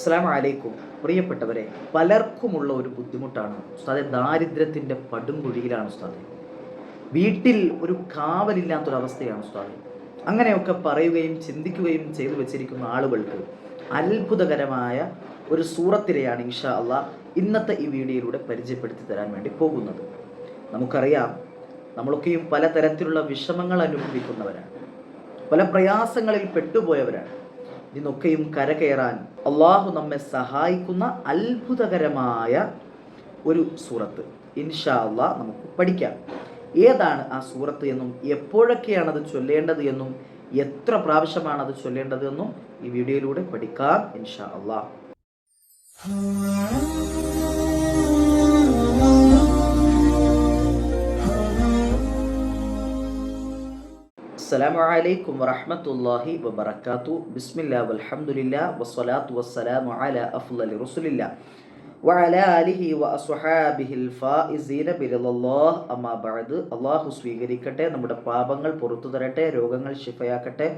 അസ്സാം വലൈക്കും പ്രിയപ്പെട്ടവരെ പലർക്കുമുള്ള ഒരു ബുദ്ധിമുട്ടാണ് ഉസ്താദ് ദാരിദ്ര്യത്തിന്റെ പടുംകുഴിയിലാണ് ഉസ്താദ്. വീട്ടിൽ ഒരു കാവലില്ലാത്തൊരവസ്ഥയാണ് ഉസ്താദ്. അങ്ങനെയൊക്കെ പറയുകയും ചിന്തിക്കുകയും ചെയ്തു വെച്ചിരിക്കുന്ന ആളുകൾക്ക് അത്ഭുതകരമായ ഒരു സൂറത്തിനെയാണ് ഇൻഷാ അല്ല ഇന്നത്തെ ഈ വീഡിയോയിലൂടെ പരിചയപ്പെടുത്തി തരാൻ വേണ്ടി പോകുന്നത്. നമുക്കറിയാം നമ്മളൊക്കെയും പലതരത്തിലുള്ള വിഷമങ്ങൾ അനുഭവിക്കുന്നവരാണ്. പല പ്രയാസങ്ങളിൽ പെട്ടുപോയവരാണ്. ഇതിനൊക്കെയും കരകയറാൻ അള്ളാഹു നമ്മെ സഹായിക്കുന്ന അത്ഭുതകരമായ ഒരു സൂറത്ത്. ഇൻഷാ നമുക്ക് പഠിക്കാം. ഏതാണ് ആ സൂറത്ത് എന്നും എപ്പോഴൊക്കെയാണ് അത് ചൊല്ലേണ്ടത് എന്നും എത്ര പ്രാവശ്യമാണ് അത് ചൊല്ലേണ്ടത് എന്നും ഈ വീഡിയോയിലൂടെ പഠിക്കാം ഇൻഷാ അള്ളാഹ് അസ്സലാം അലൈക്കും വറഹമത്തല്ലാഹി വബർക്കാത്തു ബിസ്മില്ല വലഹമുല്ല വസ്സലാത്തു വസ്സലാമു അല അഫ്ലി റസുലില്ല വഅല അലിഹി വഅസ്ഹാബിഹിൽ അസ്വഹാബിഹിൽ ഫായിസീന ബിലല്ലാഹ് അമ്മാ ബഅദ്. അള്ളാഹു സ്വീകരിക്കട്ടെ നമ്മുടെ പാപങ്ങൾ പുറത്തു തരട്ടെ രോഗങ്ങൾ ശിഫയാക്കട്ടെ.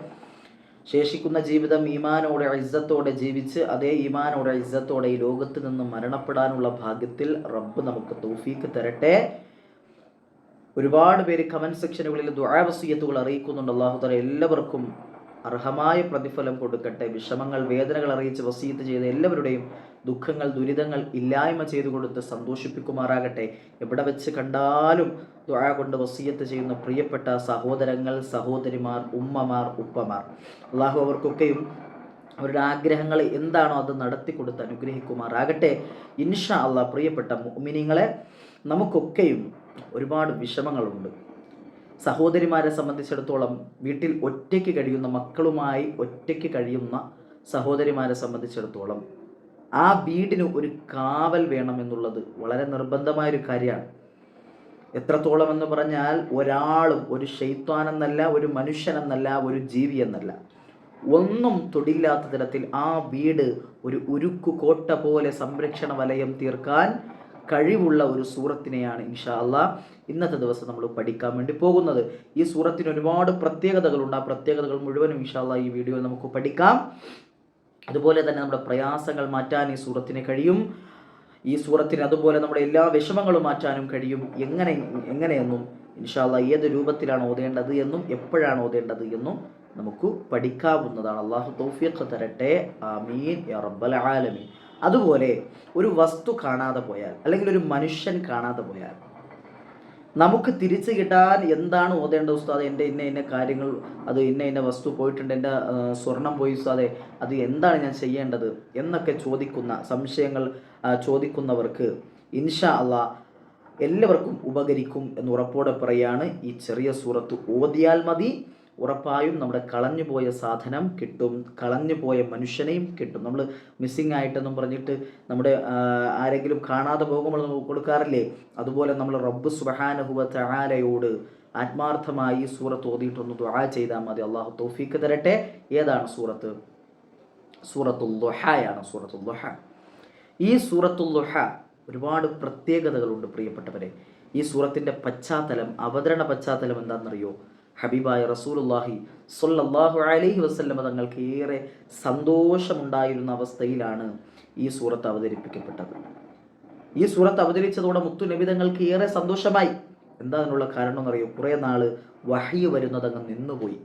ശേഷിക്കുന്ന ജീവിതം ഈമാനോടെ ഇസ്സത്തോടെ ജീവിച്ച് അതേ ഈമാനോടെ ഇസ്സത്തോടെ ഈ ലോകത്ത് നിന്ന് മരണപ്പെടാനുള്ള ഭാഗ്യത്തിൽ റബ്ബ് നമുക്ക് തൗഫീക്ക് തരട്ടെ. ഒരുപാട് പേര് കമന്റ് സെക്ഷനുകളിൽ ദുരാവസീയത്തുകൾ അറിയിക്കുന്നുണ്ട്. അള്ളാഹുദാല എല്ലാവർക്കും അർഹമായ പ്രതിഫലം കൊടുക്കട്ടെ. വിഷമങ്ങൾ വേദനകൾ അറിയിച്ച് വസീത്ത് ചെയ്ത എല്ലാവരുടെയും ദുഃഖങ്ങൾ ദുരിതങ്ങൾ ഇല്ലായ്മ ചെയ്തു കൊടുത്ത് സന്തോഷിപ്പിക്കുമാറാകട്ടെ. എവിടെ വെച്ച് കണ്ടാലും ദുഴ കൊണ്ട് വസീയത്ത് ചെയ്യുന്ന പ്രിയപ്പെട്ട സഹോദരങ്ങൾ സഹോദരിമാർ ഉമ്മമാർ ഉപ്പമാർ. അള്ളാഹു അവർക്കൊക്കെയും അവരുടെ ആഗ്രഹങ്ങൾ എന്താണോ അത് നടത്തി കൊടുത്ത് അനുഗ്രഹിക്കുമാറാകട്ടെ. ഇൻഷാ അള്ളാഹ് പ്രിയപ്പെട്ട മിനിങ്ങളെ നമുക്കൊക്കെയും ഒരുപാട് വിഷമങ്ങളുണ്ട്. സഹോദരിമാരെ സംബന്ധിച്ചിടത്തോളം വീട്ടിൽ ഒറ്റയ്ക്ക് കഴിയുന്ന മക്കളുമായി ഒറ്റയ്ക്ക് കഴിയുന്ന സഹോദരിമാരെ സംബന്ധിച്ചിടത്തോളം ആ വീടിന് ഒരു കാവൽ വേണമെന്നുള്ളത് വളരെ നിർബന്ധമായൊരു കാര്യമാണ്. എത്രത്തോളം എന്ന് പറഞ്ഞാൽ ഒരാളും ഒരു ശൈത്വാനെന്നല്ല ഒരു മനുഷ്യനെന്നല്ല ഒരു ജീവി എന്നല്ല. ഒന്നും തൊടില്ലാത്ത തരത്തിൽ ആ വീട് ഒരു ഉരുക്കു കോട്ട പോലെ സംരക്ഷണ വലയം തീർക്കാൻ കഴിവുള്ള ഒരു സൂറത്തിനെയാണ് ഇൻഷാ അള്ളാ ഇന്നത്തെ ദിവസം നമ്മൾ പഠിക്കാൻ വേണ്ടി പോകുന്നത്. ഈ സൂറത്തിന് ഒരുപാട് പ്രത്യേകതകളുണ്ട്. ആ പ്രത്യേകതകൾ മുഴുവനും ഇൻഷാ അള്ളാ ഈ വീഡിയോയിൽ നമുക്ക് പഠിക്കാം. അതുപോലെ തന്നെ നമ്മുടെ പ്രയാസങ്ങൾ മാറ്റാൻ ഈ സൂറത്തിന് കഴിയും. ഈ സൂറത്തിന് അതുപോലെ നമ്മുടെ എല്ലാ വിഷമങ്ങളും മാറ്റാനും കഴിയും. എങ്ങനെ എങ്ങനെയെന്നും ഇൻഷാല്ല ഏത് രൂപത്തിലാണ് ഓതേണ്ടത് എന്നും എപ്പോഴാണ് ഓതേണ്ടത് എന്നും നമുക്ക് പഠിക്കാവുന്നതാണ്. അള്ളാഹു തൗഫീഖ് തരട്ടെ. ആമീൻ. റബ്ബൽ ആലമീൻ. അതുപോലെ ഒരു വസ്തു കാണാതെ പോയാൽ അല്ലെങ്കിൽ ഒരു മനുഷ്യൻ കാണാതെ പോയാൽ നമുക്ക് തിരിച്ചു കിട്ടാൻ എന്താണ് ഓതേണ്ടത് ഉസ്താദ്? എന്റെ ഇന്ന ഇന്ന കാര്യങ്ങൾ അത് ഇന്ന ഇന്ന വസ്തു പോയിട്ടുണ്ട് എന്റെ സ്വർണം പോയി ഉസ്താദെ അത് എന്താണ് ഞാൻ ചെയ്യേണ്ടത്? എന്നൊക്കെ ചോദിക്കുന്ന സംശയങ്ങൾ ചോദിക്കുന്നവർക്ക് ഇൻഷാ അല്ല എല്ലാവർക്കും ഉപകരിക്കും എന്ന് ഉറപ്പോടെ പറയാണ് ഈ ചെറിയ സൂറത്ത്. ഓതിയാൽ മതി ഉറപ്പായും നമ്മുടെ കളഞ്ഞുപോയ സാധനം കിട്ടും കളഞ്ഞുപോയ മനുഷ്യനെയും കിട്ടും. നമ്മൾ മിസ്സിങ് ആയിട്ടെന്നും പറഞ്ഞിട്ട് നമ്മുടെ ആരെങ്കിലും കാണാതെ പോകുമ്പോൾ നമുക്ക് കൊടുക്കാറില്ലേ? അതുപോലെ നമ്മൾ റബ്ബ് സുബഹാനഹുവ തആലയോട് ആത്മാർത്ഥമായി സൂറത്ത് ഓതിയിട്ടൊന്ന് ദുആ ചെയ്താൽ മതി. അള്ളാഹു തോഫീക്ക് തരട്ടെ. ഏതാണ് സൂറത്ത്? സൂറത്തുൽ ദുഹായാണ് സൂറത്തുൽ ദുഹ. ഈ സൂറത്തുൽ ദുഹ ഒരുപാട് പ്രത്യേകതകളുണ്ട് പ്രിയപ്പെട്ടവരെ. ഈ സൂറത്തിന്റെ പശ്ചാത്തലം അവതരണ പശ്ചാത്തലം എന്താണെന്നറിയോ? ഹബീബായ റസൂലുള്ളാഹി സ്വല്ലല്ലാഹു അലൈഹി വസ്ല്ലമ തങ്ങൾക്ക് ഏറെ സന്തോഷമുണ്ടായിരുന്ന അവസ്ഥയിലാണ് ഈ സൂറത്ത് അവതരിപ്പിക്കപ്പെട്ടത്. ഈ സൂറത്ത് അവതരിച്ചതോടെ മുത്തു നബി നബിതങ്ങൾക്ക് ഏറെ സന്തോഷമായി. എന്താ അതിനുള്ള കാരണം എന്നറിയോ? കുറേ നാൾ വഹി വരുന്നത് അങ്ങ് നിന്നുപോയി.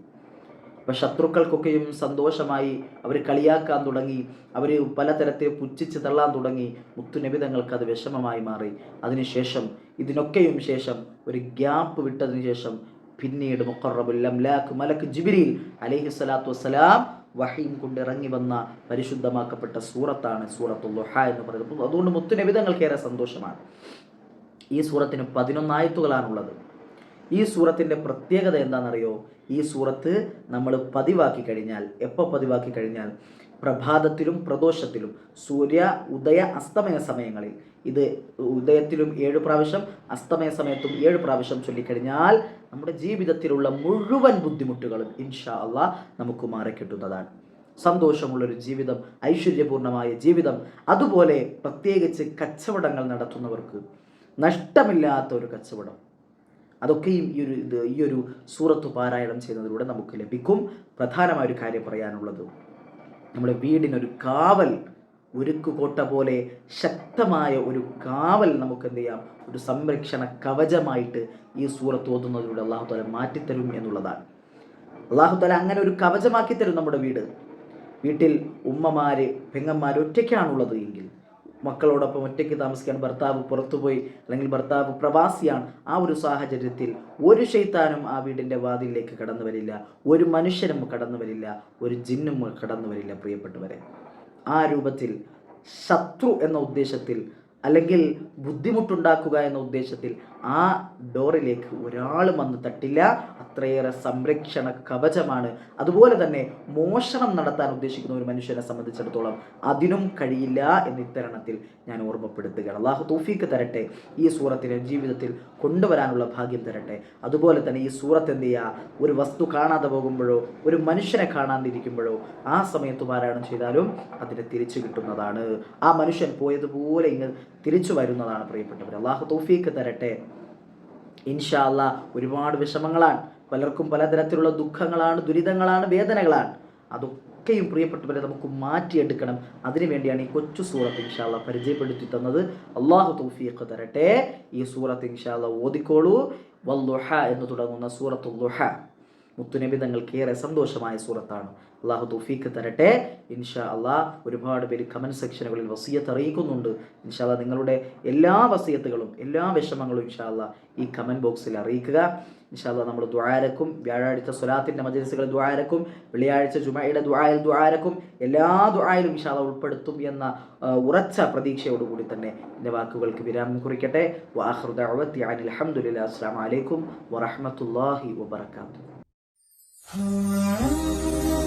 അപ്പം ശത്രുക്കൾക്കൊക്കെയും സന്തോഷമായി അവർ കളിയാക്കാൻ തുടങ്ങി അവർ പലതരത്തെ പുച്ഛിച്ച് തള്ളാൻ തുടങ്ങി മുത്തുനബിതങ്ങൾക്ക് അത് വിഷമമായി മാറി. അതിനുശേഷം ഇതിനൊക്കെയും ശേഷം ഒരു ഗ്യാപ്പ് വിട്ടതിന് ശേഷം പിന്നീട് മുഖറബുൽ അംലാഖ് മലക്ക് ജിബിരിൽ അലൈഹി സ്വലാത്തു വസ്സലാം വഹീം കൊണ്ട് ഇറങ്ങി വന്ന പരിശുദ്ധമാക്കപ്പെട്ട സൂറത്താണ് സൂറത്തു ലുഹ എന്ന് പറയുന്നത്. അതുകൊണ്ട് മുത്തുനബിതങ്ങൾക്ക് ഏറെ സന്തോഷമാണ്. ഈ സൂറത്തിന് പതിനൊന്നായത്തുകളാണുള്ളത് ഈ സൂറത്തിന്റെ പ്രത്യേകത എന്താണെന്നറിയോ? ഈ സൂറത്ത് നമ്മൾ പതിവാക്കി കഴിഞ്ഞാൽ എപ്പോൾ പതിവാക്കി കഴിഞ്ഞാൽ? പ്രഭാതത്തിലും പ്രദോഷത്തിലും. സൂര്യ ഉദയ അസ്തമയ സമയങ്ങളിൽ. ഇത് ഉദയത്തിലും ഏഴ് പ്രാവശ്യം അസ്തമയ സമയത്തും ഏഴ് പ്രാവശ്യം ചൊല്ലിക്കഴിഞ്ഞാൽ നമ്മുടെ ജീവിതത്തിലുള്ള മുഴുവൻ ബുദ്ധിമുട്ടുകളും ഇൻഷാ അല്ല നമുക്ക് മാറിക്കിട്ടുന്നതാണ് സന്തോഷമുള്ളൊരു ജീവിതം ഐശ്വര്യപൂർണമായ ജീവിതം അതുപോലെ പ്രത്യേകിച്ച് കച്ചവടങ്ങൾ നടത്തുന്നവർക്ക് നഷ്ടമില്ലാത്ത ഒരു കച്ചവടം. അതൊക്കെയും ഈ ഒരു ഇത് ഈ ഒരു സൂറത്ത് പാരായണം ചെയ്യുന്നതിലൂടെ നമുക്ക് ലഭിക്കും. പ്രധാനമായ ഒരു കാര്യം പറയാനുള്ളത് നമ്മുടെ വീടിനൊരു കാവൽ ഉരുക്കു കോട്ട പോലെ ശക്തമായ ഒരു കാവൽ നമുക്ക് എന്ത് ചെയ്യാം ഒരു സംരക്ഷണ കവചമായിട്ട് ഈ സൂറത്ത് ഓതുന്നതിലൂടെ അള്ളാഹു താല മാറ്റിത്തരും എന്നുള്ളതാണ്. അള്ളാഹു താല അങ്ങനെ ഒരു കവചമാക്കി തരും നമ്മുടെ വീട്. വീട്ടിൽ ഉമ്മമാര് പെങ്ങന്മാർ ഒറ്റയ്ക്കാണുള്ളത് എങ്കിൽ മക്കളോടൊപ്പം ഒറ്റയ്ക്ക് താമസിക്കാൻ ഭർത്താവ് പുറത്തുപോയി അല്ലെങ്കിൽ ഭർത്താവ് പ്രവാസിയാണ് ആ ഒരു സാഹചര്യത്തിൽ ഒരു ഷെയ്ത്താനും ആ വീടിന്റെ വാതിലിലേക്ക് കടന്നു വരില്ല. ഒരു മനുഷ്യനും കടന്നു വരില്ല. ഒരു ജിന്നും കടന്നു വരില്ല പ്രിയപ്പെട്ടവരെ. ആ രൂപത്തിൽ ശത്രു എന്ന ഉദ്ദേശത്തിൽ അല്ലെങ്കിൽ ബുദ്ധിമുട്ടുണ്ടാക്കുക എന്ന ഉദ്ദേശത്തിൽ ആ ഡോറിലേക്ക് ഒരാൾ വന്ന് തട്ടില്ല. അത്രയേറെ സംരക്ഷണ കവചമാണ്. അതുപോലെ തന്നെ മോഷണം നടത്താൻ ഉദ്ദേശിക്കുന്ന ഒരു മനുഷ്യനെ സംബന്ധിച്ചിടത്തോളം അതിനും കഴിയില്ല എന്ന ഇത്തരണത്തിൽ ഞാൻ ഓർമ്മപ്പെടുത്തുകയാണ്. അള്ളാഹു തൗഫീക്ക് തരട്ടെ. ഈ സൂറത്തിനെ ജീവിതത്തിൽ കൊണ്ടുവരാനുള്ള ഭാഗ്യം തരട്ടെ. അതുപോലെ തന്നെ ഈ സൂറത്ത് എന്ത് ചെയ്യുക? ഒരു വസ്തു കാണാതെ പോകുമ്പോഴോ ഒരു മനുഷ്യനെ കാണാതിരിക്കുമ്പോഴോ ആ സമയത്ത് പാരായണം ചെയ്താലും അതിനെ തിരിച്ചു കിട്ടുന്നതാണ്. ആ മനുഷ്യൻ പോയതുപോലെ ഇങ്ങ് തിരിച്ചു വരുന്നതാണ് പ്രിയപ്പെട്ടവർ. അള്ളാഹു തൗഫീക്ക് തരട്ടെ. ഇൻഷാ ഒരുപാട് വിഷമങ്ങളാണ്. പലർക്കും പലതരത്തിലുള്ള ദുഃഖങ്ങളാണ് ദുരിതങ്ങളാണ് വേദനകളാണ്. അതൊക്കെയും പ്രിയപ്പെട്ടവരെ നമുക്ക് മാറ്റിയെടുക്കണം. അതിനുവേണ്ടിയാണ് ഈ കൊച്ചു സൂറത്ത് ഇൻഷാല്ല പരിചയപ്പെടുത്തി തന്നത്. അള്ളാഹു തൗഫീഖ് തരട്ടെ. ഈ സൂറത്ത് ഇൻഷാല്ല ഓതിക്കോളൂ. വല്ലുഹ എന്ന് തുടങ്ങുന്ന സൂറത്ത് ലുഹ മുത്തുനബി തങ്ങൾക്ക് ഏറെ സന്തോഷമായ സൂറത്താണ്. അള്ളാഹു തൗഫീഖ് തരട്ടെ. ഇൻഷാ അള്ളാഹ് ഒരുപാട് പേര് കമന്റ് സെക്ഷനുകളിൽ വസീയത്ത് അറിയിക്കുന്നുണ്ട്. ഇൻഷാ അള്ളാഹ് നിങ്ങളുടെ എല്ലാ വസീയത്തുകളും എല്ലാ വിഷമങ്ങളും ഇൻഷാ അള്ളാഹ് ഈ കമന്റ് ബോക്സിൽ അറിയിക്കുക. ഇൻഷാ അള്ളാഹ് നമ്മൾ ദ്വാരക്കും വ്യാഴാഴ്ച സ്വലാത്തിന്റെ മജലിസുകൾ ദ്വാരക്കും വെള്ളിയാഴ്ച ജുമയുടെ ദ്വായൽ ദ്വാരക്കും എല്ലാ ദ്വായലും ഇൻഷാ അള്ളാഹ് ഉൾപ്പെടുത്തും എന്ന ഉറച്ച പ്രതീക്ഷയോടുകൂടി തന്നെ എന്റെ വാക്കുകൾക്ക് വിരാമം കുറിക്കട്ടെ. വാഹൃദ് അനിൽഹമുല്ലാ അസ്സാം വലൈക്കും വറഹമത്തല്ലാഹി വബർക്കാത്തു Oh.